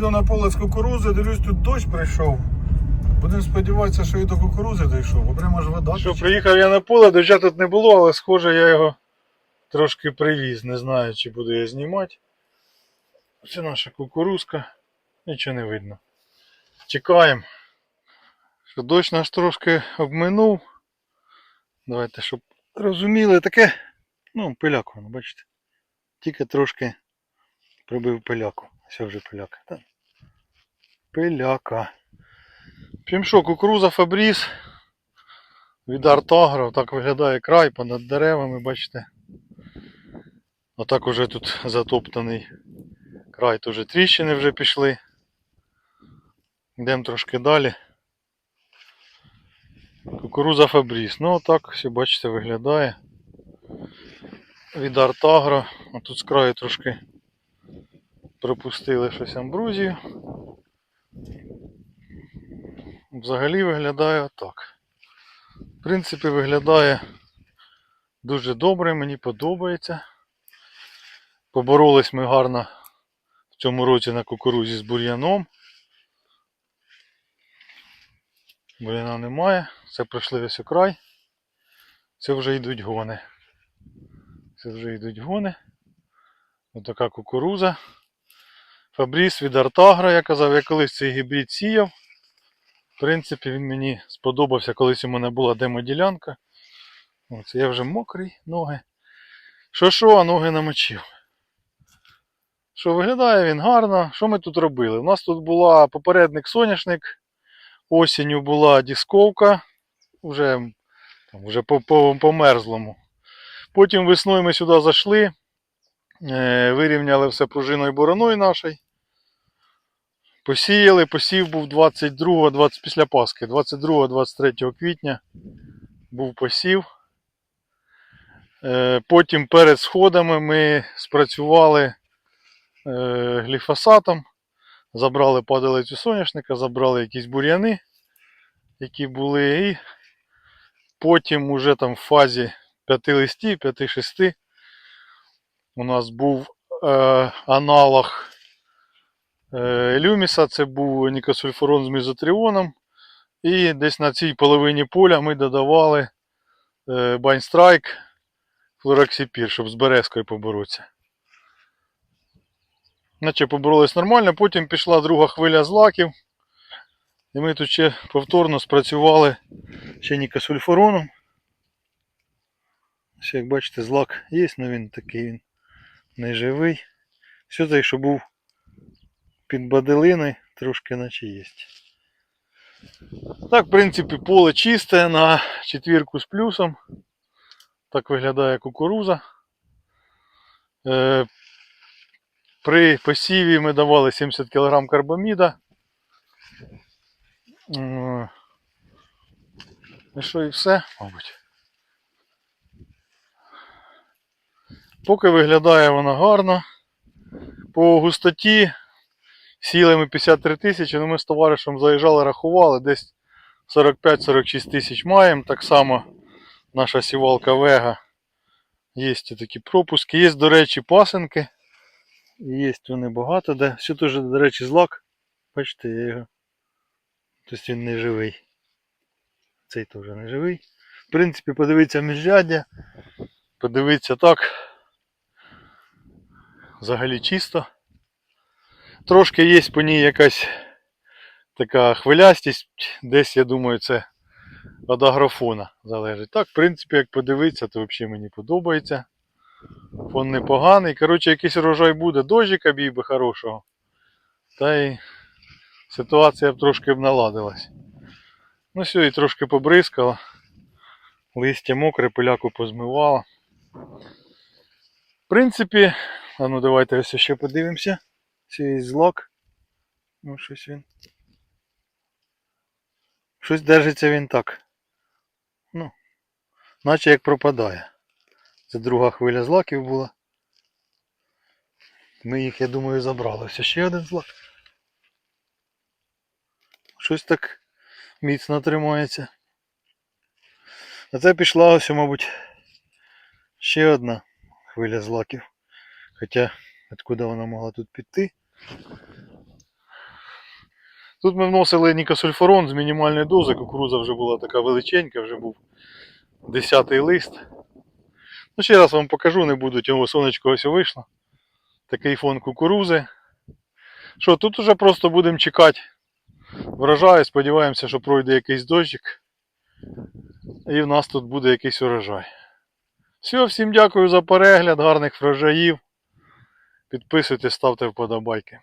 їду на поле з кукурузи, дивлюсь, тут дощ прийшов. Будемо сподіватися, що і до кукурузи дійшов, бо прямо ж вода. Що приїхав я на поле, доща тут не було, але схоже я його трошки привіз. Не знаю, чи буду я знімати. Це наша кукурузка. Нічого не видно. Чекаємо. Що дощ нас трошки обминув. Давайте, щоб розуміли, таке, ну, пиляку, воно, бачите. Тільки трошки пробив пиляку. Все вже пиляка. Пиляка. Втім що, кукуруза Фабріс від Артагро. Так виглядає край понад деревами, бачите. Отак уже тут затоптаний край, теж тріщини вже пішли. Йдемо трошки далі. Кукуруза Фабріс. Ну отак все, бачите, виглядає. Від Артагро. А тут з краю трошки пропустили щось амбрузію. Взагалі виглядає отак. В принципі, виглядає дуже добре, мені подобається. Поборолись ми гарно в цьому році на кукурузі з бур'яном. Бур'яна немає, це пройшли весь окрай. Це вже йдуть гони. Це вже йдуть гони. Ось така кукуруза. Фабріс від Артагра, я казав, я колись цей гібрид сіяв. В принципі, він мені сподобався, колись у мене була демоділянка. Оце я вже мокрий, ноги. Що що, а ноги намочив. Що виглядає він гарно. Що ми тут робили? У нас тут була попередник соняшник. Осінню була дисковка. Вже, там, вже по, по, по мерзлому. Потім весною ми сюди зайшли. Е, вирівняли все пружиною бороною нашою. Посіяли, посів був 22, 20 після Пасхи, 22-23 квітня був посів. Е, Потім перед сходами ми спрацювали е, гліфосатом, забрали падалицю соняшника, забрали якісь бур'яни, які були, і потім уже там в фазі 5 листів, 5-6 у нас був е, аналог люміса, це був нікосульфурон з мезотріоном. І десь на цій половині поля ми додавали е, байнстрайк флороксипір, щоб з березкою поборотися. Наче поборолись нормально, потім пішла друга хвиля злаків. І ми тут ще повторно спрацювали ще нікосульфуроном. Ще як бачите, злак є, але він такий він неживий. Все той, що був під баделиною, трошки наче є. Так, в принципі, поле чисте на четвірку з плюсом. Так виглядає кукуруза. Е, при посіві ми давали 70 кг карбаміда. І що і все, мабуть. Поки виглядає вона гарно. По густоті сіли ми 53 тисячі, ну ми з товаришем заїжджали, рахували, десь 45-46 тисяч маємо. Так само наша сівалка Вега. Є такі пропуски. Є, до речі, пасенки. Є вони багато, де. Все теж, до речі, злак. Бачите, я його. Тобто він не живий. Цей теж не живий. В принципі, подивіться міжряддя. Подивіться так. Взагалі чисто. Трошки є по ній якась така хвилястість. Десь, я думаю, це від агрофона залежить. Так, в принципі, як подивитися, то взагалі мені подобається. Фон непоганий. Коротше, якийсь урожай буде, дощика бій би хорошого. Та й ситуація б трошки б наладилась. Ну все, і трошки побризкало. Листя мокре, пиляку позмивало. В принципі, а ну давайте ось ще подивимося. Цей злак. Ну, щось він. Щось держиться він так. Ну, наче як пропадає. Це друга хвиля злаків була. Ми їх, я думаю, забрали. Ось ще один злак. Щось так міцно тримається. А це пішла ось, мабуть, ще одна хвиля злаків. Хоча, откуда вона могла тут піти? Тут ми вносили нікосульфорон з мінімальної дози, кукуруза вже була така величенька, вже був 10 лист. Ну, ще раз вам покажу, не буду, його сонечко ось вийшло. Такий фон кукурузи. Що, тут уже просто будемо чекати врожаю, сподіваємося, що пройде якийсь дощик. І в нас тут буде якийсь урожай. Все, всім дякую за перегляд, гарних врожаїв. Підписуйтесь, ставте вподобайки.